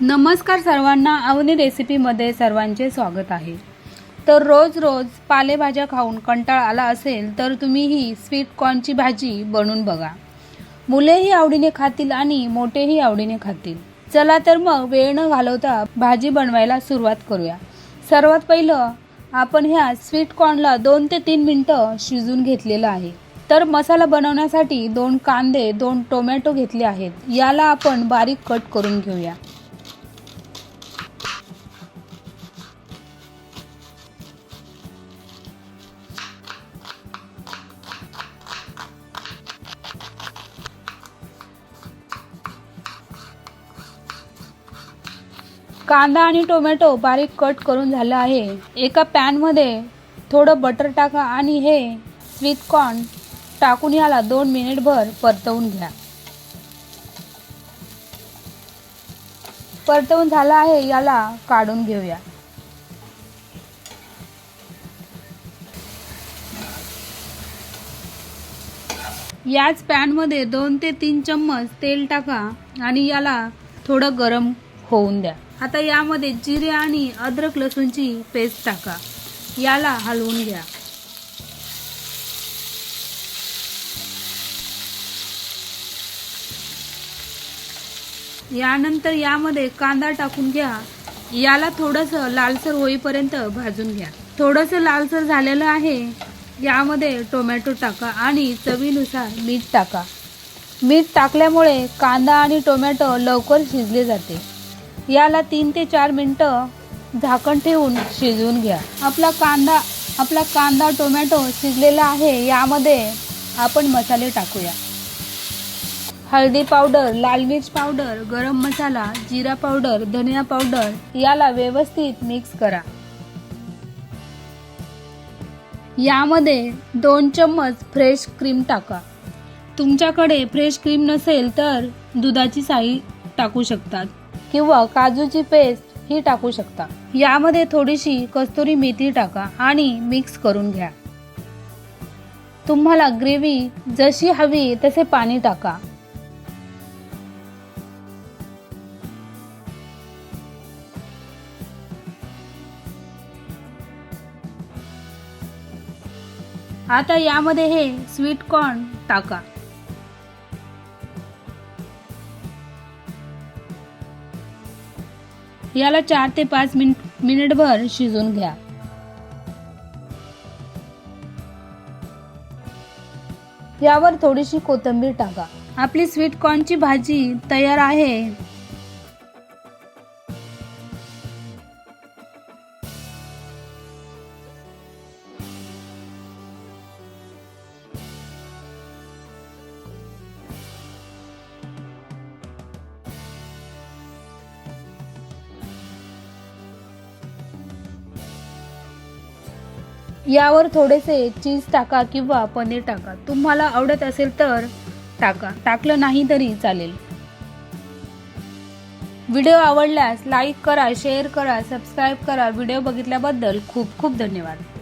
नमस्कार सर्वांना अवनी रेसिपीमध्ये सर्वांचे स्वागत आहे. तर रोज रोज पालेभाज्या खाऊन कंटाळ आला असेल तर तुम्ही ही स्वीट कॉर्नची भाजी बनवून बघा. मुलेही आवडीने खातील आणि मोठेही आवडीने खातील. चला तर मग वेळ न घालवता भाजी बनवायला सुरुवात करूया. सर्वात पहिलं आपण ह्या स्वीट कॉर्नला दोन ते तीन मिनटं शिजून घेतलेलं आहे. तर मसाला बनवण्यासाठी दोन कांदे दोन टोमॅटो घेतले आहेत. याला आपण बारीक कट करून घेऊया. कांदा आणि टोमॅटो बारीक कट करून झालं आहे. एका पॅनमध्ये थोडं बटर टाका आणि हे स्वीट कॉर्न टाकून याला दोन मिनिटभर परतवून घ्या. परतवून झाला आहे याला काढून घेऊया. याच पॅनमध्ये दोन ते तीन चम्मच तेल टाका आणि याला थोडं गरम होऊन द्या. आता यामध्ये जिरे आणि अद्रक लसूणची पेस्ट टाका. याला हलवून घ्या. यानंतर यामध्ये कांदा टाकून घ्या. याला थोडंसं लालसर होईपर्यंत भाजून घ्या. थोडंसं लालसर झालेलं आहे. यामध्ये टोमॅटो टाका आणि चवीनुसार मीठ टाका. मीठ टाकल्यामुळे कांदा आणि टोमॅटो लवकर शिजले जाते. याला तीन ते चार मिनटं झाकण ठेवून शिजवून घ्या. आपला कांदा आपला कांदा टोमॅटो शिजलेला आहे यामध्ये आपण मसाले टाकूया. हळदी पावडर लाल मिर्च पावडर गरम मसाला जिरा पावडर धनिया पावडर याला व्यवस्थित मिक्स करा. यामध्ये दोन चम्मच फ्रेश क्रीम टाका. तुमच्याकडे फ्रेश क्रीम नसेल तर दुधाची साई टाकू शकतात. किंवा काजूची पेस्ट ही टाकू शकता. यामध्ये थोडीशी कस्तुरी मेथी टाका आणि मिक्स करून घ्या. तुम्हाला ग्रेव्ही जशी हवी तसे पाणी टाका. आता यामध्ये हे स्वीट कॉर्न टाका. याला चार ते पाच मिनिट मिनिटभर शिजून घ्या. यावर थोडीशी कोथिंबीर टाका. आपली स्वीट कॉर्नची भाजी तयार आहे. यावर थोडेसे चीज टाका किंवा पनीर टाका. तुम्हाला आवडत असेल तर टाका. टाकलं नाही तरी चालेल. व्हिडिओ आवडल्यास लाईक करा शेअर करा सबस्क्राईब करा. व्हिडिओ बघितल्याबद्दल खूप खूप धन्यवाद.